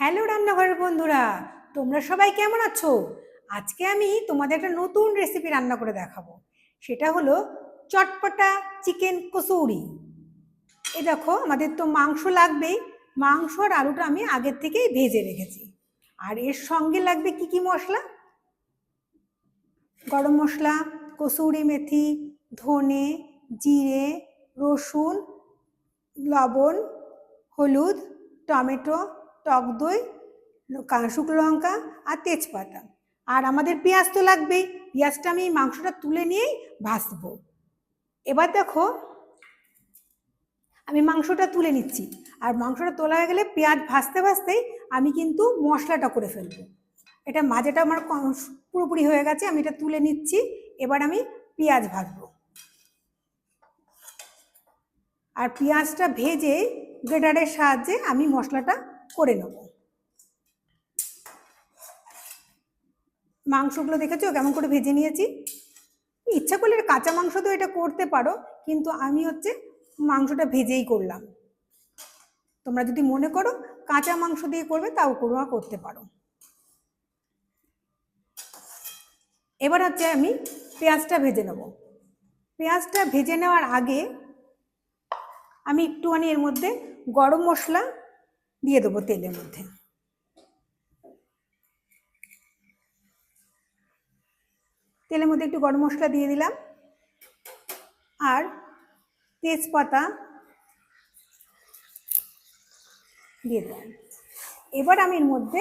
Hello রান্নাঘরের বন্ধুরা, তোমরা সবাই কেমন আছো? আজকে আমি তোমাদের একটা নতুন রেসিপি রান্না করে দেখাবো। সেটা হলো চটপটা চিকেন কচৌরি এ দেখো, আমাদের তো মাংস লাগবেই। মাংস আর আলুটা আমি আগের থেকেই ভেজে রেখেছি। আর এর সঙ্গে লাগবে কি কি মশলা? গরম মশলা, কসুরি মেথি, ধনে, জিরে, রসুন, লবণ, হলুদ, টমেটো টক দই শুকনো লঙ্কা আর তেজপাতা। আর আমাদের পেঁয়াজ তো লাগবেই। পেঁয়াজটা আমি মাংসটা তুলে নিয়েই ভাজবো। এবার দেখো, আমি মাংসটা তুলে নিচ্ছি। আর মাংসটা তোলা হয়ে গেলে পেঁয়াজ ভাজতে ভাজতেই আমি কিন্তু মশলাটা করে ফেলব। এটা মাঝেটা আমার ক- পুরোপুরি হয়ে গেছে, আমি এটা তুলে নিচ্ছি। এবার আমি পেঁয়াজ ভাজবো। আর পেঁয়াজটা ভেজে গ্রেটারের সাহায্যে আমি মশলাটা করে নেব। মাংসগুলো দেখেছ? কেমন করে ভেজে নিয়েছি? ইচ্ছা করলে কাঁচা মাংস তো এটা করতে পারো, কিন্তু আমি হচ্ছে মাংসটা ভেজেই করলাম। তোমরা যদি মনে করো কাঁচা মাংস দিয়ে করবে, তাও করোনা করতে পারো। এবার হচ্ছে আমি পেঁয়াজটা ভেজে নেব। পেঁয়াজটা ভেজে নেওয়ার আগে আমি একটুখানি এর মধ্যে গরম মশলা দিয়ে দেবো তেলের মধ্যে। তেলের মধ্যে একটু গরম মশলা দিয়ে দিলাম। আর তেজপাতা দিয়ে দিলাম। এবার আমি এর মধ্যে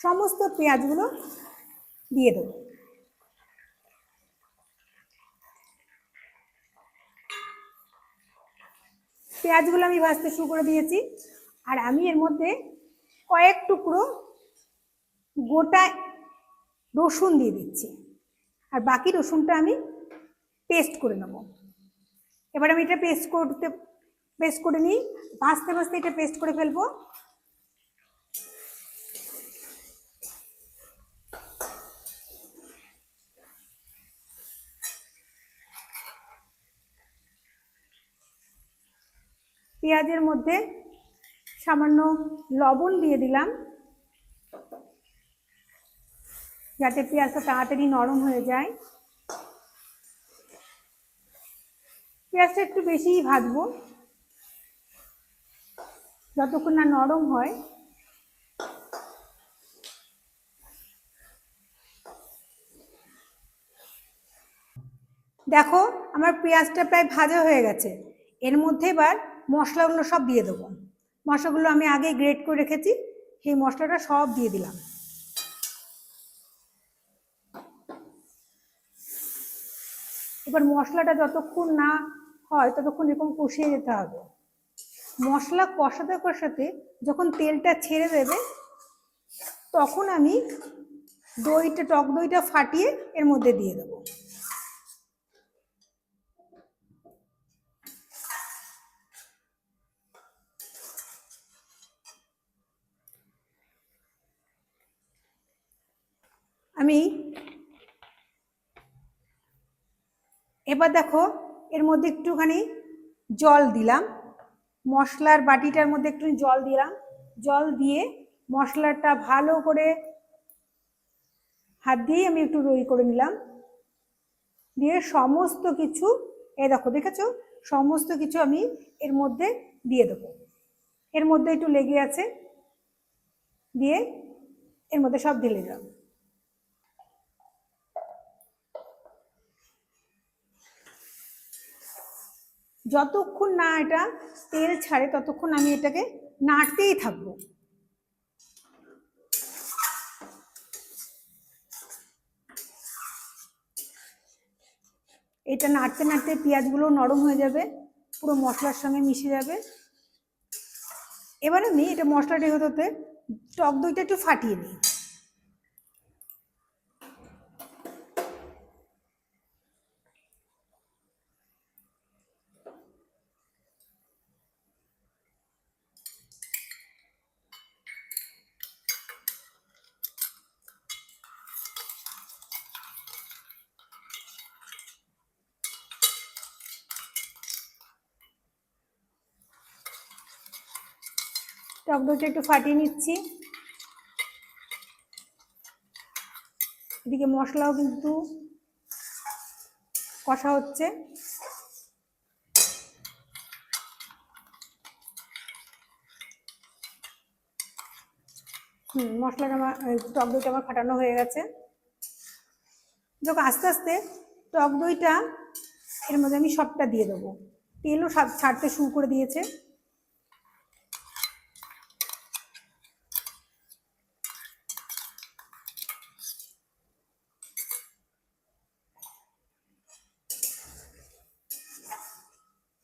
সমস্ত পেঁয়াজগুলো দিয়ে দেবো। পেঁয়াজগুলো আমি ভাজতে শুরু করে দিয়েছি। আর আমি এর মধ্যে কয়েক টুকরো গোটা রসুন দিয়ে দিচ্ছি। আর বাকি রসুনটা আমি পেস্ট করে নেব। এবার আমি এটা পেস্ট করতে, পেস্ট করে নিই। ভাজতে ভাজতে এটা পেস্ট করে ফেলব। পেঁয়াজের মধ্যে সামান্য লবণ দিয়ে দিলাম, যাতে পেঁয়াজটা তাড়াতাড়ি নরম হয়ে যায়। পেঁয়াজটা একটু বেশিই ভাজবো, যতক্ষণ না নরম হয়। দেখো, আমার পেঁয়াজটা প্রায় ভাজা হয়ে গেছে। এর মধ্যে এবার মশলাগুলো সব দিয়ে দেবো। মশলাগুলো আমি আগে গ্রেট করে রেখেছি, সেই মশলাটা সব দিয়ে দিলাম। এবার মশলাটা যতক্ষণ না হয় ততক্ষণ এরকম কষিয়ে যেতে হবে। মশলা কষাতে কষাতে যখন তেলটা ছেড়ে দেবে, তখন আমি দইটা, টক দইটা ফাটিয়ে এর মধ্যে দিয়ে দেবো। আমি এবার দেখো, এর মধ্যে একটুখানি জল দিলাম। মশলার বাটিটার মধ্যে একটু জল দিলাম। জল দিয়ে মশলাটা ভালো করে হাত দিয়ে আমি একটু রই করে নিলাম। দিয়ে সমস্ত কিছু এ দেখো, দেখেছ? সমস্ত কিছু আমি এর মধ্যে দিয়ে দেবো। এর মধ্যে একটু লেগে আছে। দিয়ে এর মধ্যে সব ঢেলে দিলাম। যতক্ষণ না এটা তেল ছাড়ে, ততক্ষণ আমি এটাকে নাড়তেই থাকব। এটা নাড়তে নাড়তে পেঁয়াজগুলো নরম হয়ে যাবে, পুরো মশলার সঙ্গে মিশে যাবে। এবার আমি এটা মশলাটা হতে টক দইটা একটু ফাটিয়ে নিই। টক দইটা একটু ফাটিয়ে নিচ্ছি। এদিকে মশলাও কিন্তু কষা হচ্ছে। হুম, মশলাটা আমার টক দইটা আমার ফাটানো হয়ে গেছে। যখন আস্তে আস্তে টক দইটা এর মধ্যে আমি সবটা দিয়ে দেবো। তেলও ছাড়তে শুরু করে দিয়েছে।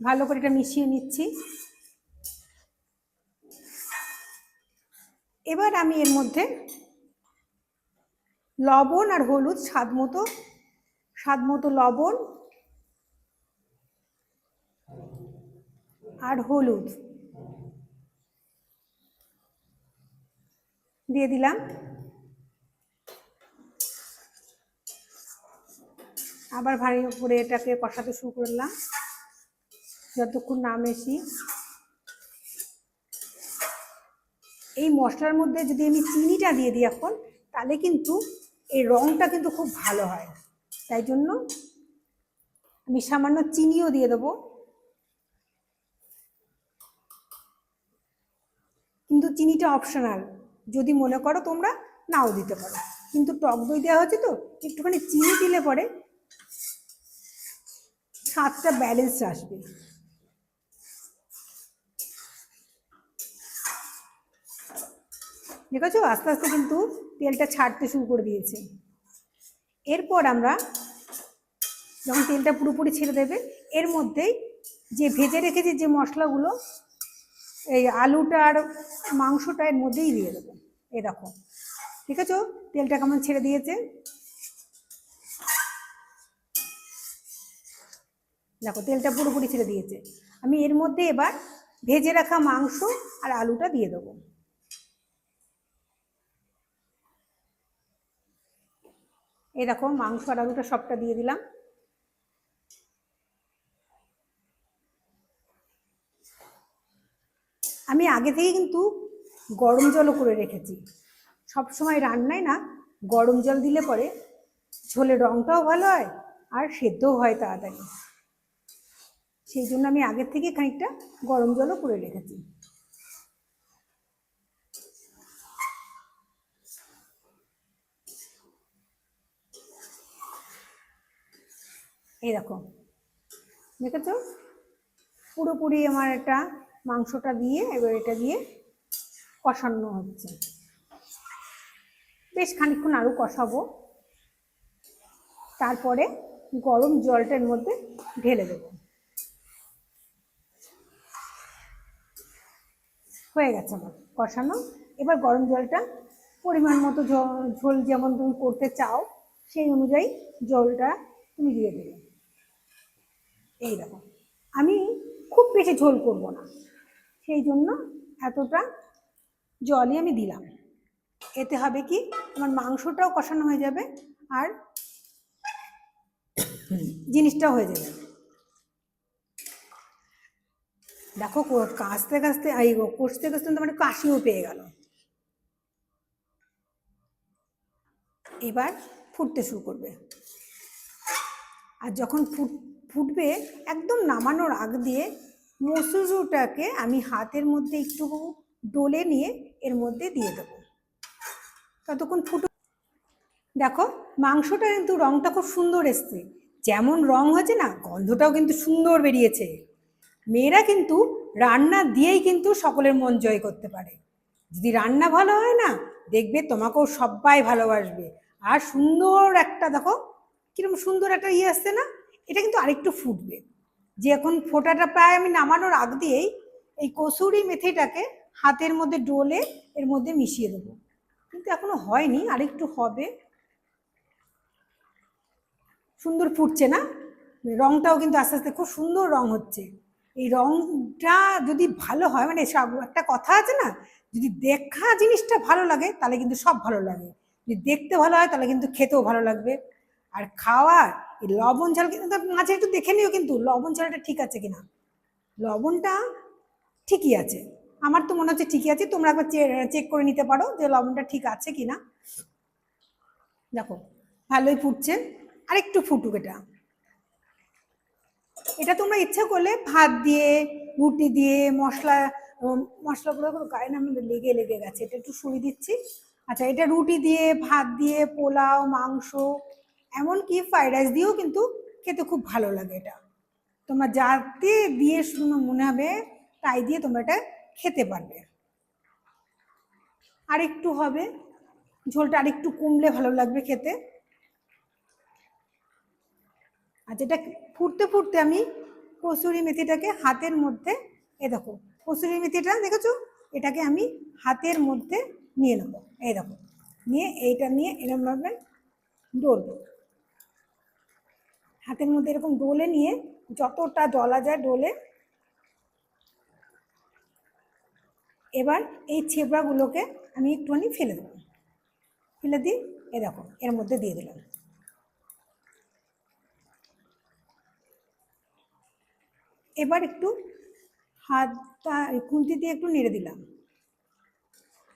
ভালো করে এটা মিশিয়ে নিচ্ছি। এবার আমি এর মধ্যে লবণ আর হলুদ স্বাদ মতো স্বাদ মতো লবণ আর হলুদ দিয়ে দিলাম। আবার ভারী করে এটাকে কষাতে শুরু করলাম। যতক্ষণ না মেশি। এই মশলার মধ্যে যদি আমি চিনিটা দিয়ে দিই এখন, তাহলে কিন্তু এই রঙটা কিন্তু খুব ভালো হয়। তাই জন্য আমি সামান্য চিনিও দিয়ে দেবো। কিন্তু চিনিটা অপশনাল যদি মনে করো তোমরা, নাও দিতে পারো। কিন্তু টক দই দেওয়া হচ্ছে তো, একটুখানি চিনি দিলে পরে স্বাদটা ব্যালেন্স আসবে। দেখেছ? আস্তে আস্তে কিন্তু তেলটা ছাড়তে শুরু করে দিয়েছে। এরপর আমরা যখন তেলটা পুরোপুরি ছেড়ে দেবে, এর মধ্যেই যে ভেজে রেখেছি যে মশলাগুলো, এই আলুটা আর মাংসটা এর মধ্যেই দিয়ে দেবো। এই দেখো। ঠিক আছে তেলটা কেমন ছেড়ে দিয়েছে? দেখো, তেলটা পুরোপুরি ছেড়ে দিয়েছে। আমি এর মধ্যে এবার ভেজে রাখা মাংস আর আলুটা দিয়ে দেবো। এই দেখো মাংস আর আলুটা সবটা দিয়ে দিলাম। আমি আগে থেকে কিন্তু গরম জলও করে রেখেছি। সব সময় রান্নায় না, গরম জল দিলে পরে ঝোলের রঙটাও ভালো হয় আর সেদ্ধও হয় তাড়াতাড়ি। সেই জন্য আমি আগের থেকে খানিকটা গরম জলও করে রেখেছি। এই দেখো। দেখেছ? পুরোপুরি আমার এটা মাংসটা দিয়ে, এবার এটা দিয়ে কষানো হচ্ছে। বেশ খানিকক্ষণ আরও কষাবো। তারপরে গরম জলটার মধ্যে ঢেলে দেবো। হয়ে গেছে আমার কষানো। এবার গরম জলটা পরিমাণ মতো ঝোল যেমন তুমি করতে চাও, সেই অনুযায়ী জলটা তুমি দিয়ে দেবে। এই দেখো আমি খুব বেশি ঝোল করব না। সেই জন্য এতটা জলই আমি দিলাম। এতে হবে কি, আমার মাংসটাও কষানো হয়ে যাবে আর জিনিসটাও হয়ে যাবে। দেখো কাঁচতে কাঁচতে এই কষতে কষতে তো মানে কাশিও পেয়ে গেল। এবার ফুটতে শুরু করবে। আর যখন ফুট ফুটবে একদম নামানোর আগ দিয়ে মসুরটাকে আমি হাতের মধ্যে একটু ডলে নিয়ে এর মধ্যে দিয়ে দেবো। ততক্ষণ ফুটো দেখো, মাংসটা কিন্তু রংটা খুব সুন্দর এসছে। যেমন রং হয়েছে না, গন্ধটাও কিন্তু সুন্দর বেরিয়েছে। মেয়েরা কিন্তু রান্না দিয়েই কিন্তু সকলের মন জয় করতে পারে। যদি রান্না ভালো হয় না, দেখবে তোমাকেও সবাই ভালোবাসবে। আর সুন্দর একটা, দেখো কীরকম সুন্দর একটা ইয়ে আসছে না? এটা কিন্তু আরেকটু ফুটবে। যে এখন ফোটাটা প্রায় আমি নামানোর আগ দিয়েই এই কসুরি মেথিটাকে হাতের মধ্যে ডোলে এর মধ্যে মিশিয়ে দেবো। কিন্তু এখনও হয়নি, আরেকটু হবে। সুন্দর ফুটছে না? রংটাও কিন্তু আস্তে আস্তে খুব সুন্দর রং হচ্ছে। এই রংটা যদি ভালো হয় মানে সব একটা কথা আছে না, যদি দেখা জিনিসটা ভালো লাগে, তাহলে কিন্তু সব ভালো লাগে। যদি দেখতে ভালো হয়, তাহলে কিন্তু খেতেও ভালো লাগবে। আর খাওয়ার লবণ ঝাল কিন্তু মাঝে একটু দেখে নিও কিন্তু, লবণ ঝালটা ঠিক আছে কিনা? লবণটা ঠিকই আছে। আমার তো মনে হচ্ছে ঠিকই আছে, তোমরা একবার চেক করে নিতে পারো যে লবণটা ঠিক আছে কি না দেখো, ভালোই ফুটছে। আর একটু ফুটুক এটা। এটা তোমরা ইচ্ছা করলে ভাত দিয়ে, রুটি দিয়ে, মশলা মশলাগুলো গায়ে না লেগে লেগে গেছে। এটা একটু সরিয়ে দিচ্ছি। আচ্ছা এটা রুটি দিয়ে, ভাত দিয়ে, পোলাও, মাংস এমনকি ফ্রাইড রাইস দিয়েও কিন্তু খেতে খুব ভালো লাগে এটা। তোমরা যাতে দিয়ে শুনো মনে হবে, তাই দিয়ে তোমরা এটা খেতে পারবে। আর একটু হবে, ঝোলটা আর একটু কমলে ভালো লাগবে খেতে। আর যেটা ফুটতে ফুটতে আমি কসুরি মেথিটাকে হাতের মধ্যে এ দেখো, কসুরি মেথিটা দেখেছ? এটাকে আমি হাতের মধ্যে নিয়ে নেব, এই দেখো। নিয়ে এইটা নিয়ে এরকমভাবে ডলবো হাতের মধ্যে এরকম ডোলে নিয়ে যতটা ডলা যায় ডোলে এবার এই ছেবড়াগুলোকে আমি একটুখানি ফেলে দেবো। ফেলে দিই, এ দেখো, এর মধ্যে দিয়ে দিলাম। এবার একটু হাতটা, খুন্তি দিয়ে একটু নেড়ে দিলাম।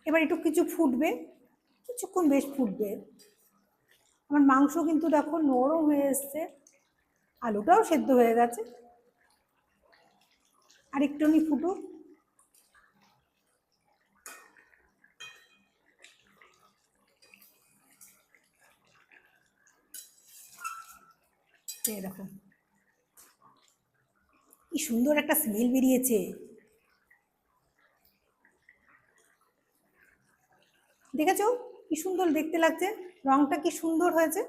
এবার একটু কিছু ফুটবে, কিছুক্ষণ বেশ ফুটবে। আমার মাংস কিন্তু দেখো নরম হয়ে এসছে। আলুটাও সেদ্ধ হয়ে গেছে। আর একটুখানি এই দেখো। কি সুন্দর একটা স্মেল বেরিয়েছে। দেখেছ? কি সুন্দর দেখতে লাগছে। রংটা কি সুন্দর হয়েছে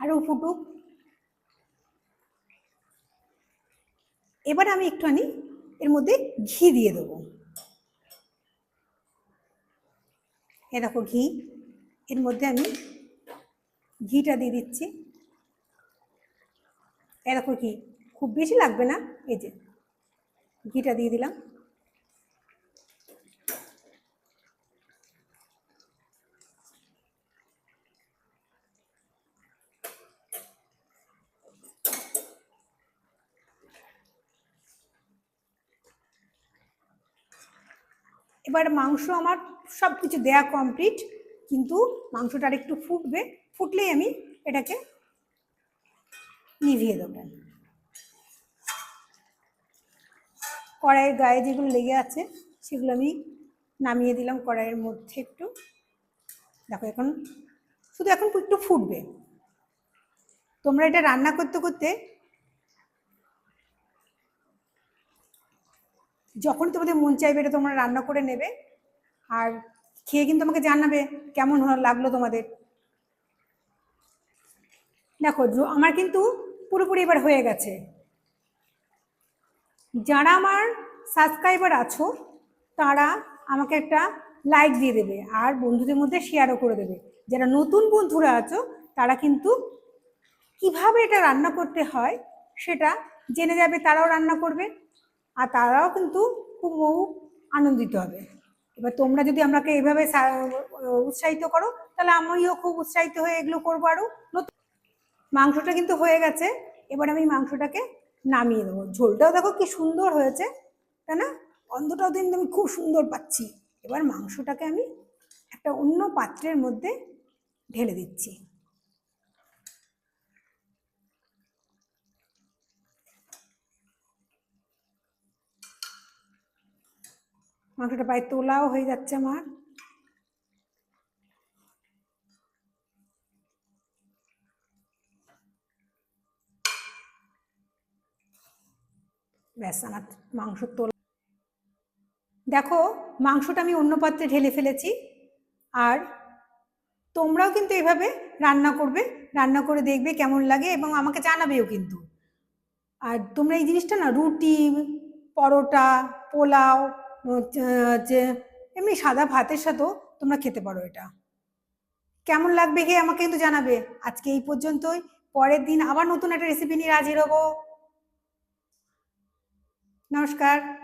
আরও ফুটুক। এবার আমি একটুখানি এর মধ্যে ঘি দিয়ে দেবো। এ দেখো ঘি। এর মধ্যে আমি ঘিটা দিয়ে দিচ্ছি। এ দেখো ঘি। খুব বেশি লাগবে না। এই যে ঘিটা দিয়ে দিলাম। এবার মাংস আমার সব কিছু দেয়া কমপ্লিট কিন্তু মাংসটা একটু ফুটবে, ফুটলেই আমি এটাকে নিভিয়ে দেবো। কড়াইয়ের গায়ে যেগুলো লেগে আছে, সেগুলো আমি নামিয়ে দিলাম কড়াইয়ের মধ্যে একটু। দেখো এখন, শুধু এখন একটু ফুটবে। তোমরা এটা রান্না করতে করতে যখন তোমাদের মন চাইবে এটা তোমরা রান্না করে নেবে। আর খেয়ে কিন্তু আমাকে জানাবে কেমন লাগল তোমাদের। দেখো আমার কিন্তু পুরোপুরি এবার হয়ে গেছে। যারা আমার সাবস্ক্রাইবার আছো, তারা আমাকে একটা লাইক দিয়ে দেবে আর বন্ধুদের মধ্যে শেয়ারও করে দেবে। যারা নতুন বন্ধুরা আছো, তারা কিন্তু কীভাবে এটা রান্না করতে হয়, সেটা জেনে যাবে, তারাও রান্না করবে। আর তারাও কিন্তু খুব বহু আনন্দিত হবে। এবার তোমরা যদি আমাকে এভাবে উৎসাহিত করো, তাহলে আমিও খুব উৎসাহিত হয়ে এগুলো করব নতুন মাংসটা কিন্তু হয়ে গেছে, এবার আমি মাংসটাকে নামিয়ে দেবো। ঝোলটাও দেখো কি সুন্দর হয়েছে, তাই না? গন্ধটাও কিন্তু আমি খুব সুন্দর পাচ্ছি। এবার মাংসটাকে আমি একটা অন্য পাত্রের মধ্যে ঢেলে দিচ্ছি। মাংসটা প্রায় তোলাও হয়ে যাচ্ছে আমার। ব্যাস, আমার মাংস তোলা। দেখো, মাংসটা আমি অন্য পাত্রে ঢেলে ফেলেছি, আর তোমরাও কিন্তু এভাবে রান্না করবে, রান্না করে দেখবে কেমন লাগে এবং আমাকে জানাবেও কিন্তু। আর তোমরা এই জিনিসটা না, রুটি, পরোটা, পোলাও যে এমনি সাদা ভাতের সাথেও তোমরা খেতে পারো এটা। কেমন লাগবে গিয়ে আমাকে কিন্তু জানাবে। আজকে এই পর্যন্তই। পরের দিন আবার নতুন একটা রেসিপি নিয়ে রাজি হব। নমস্কার।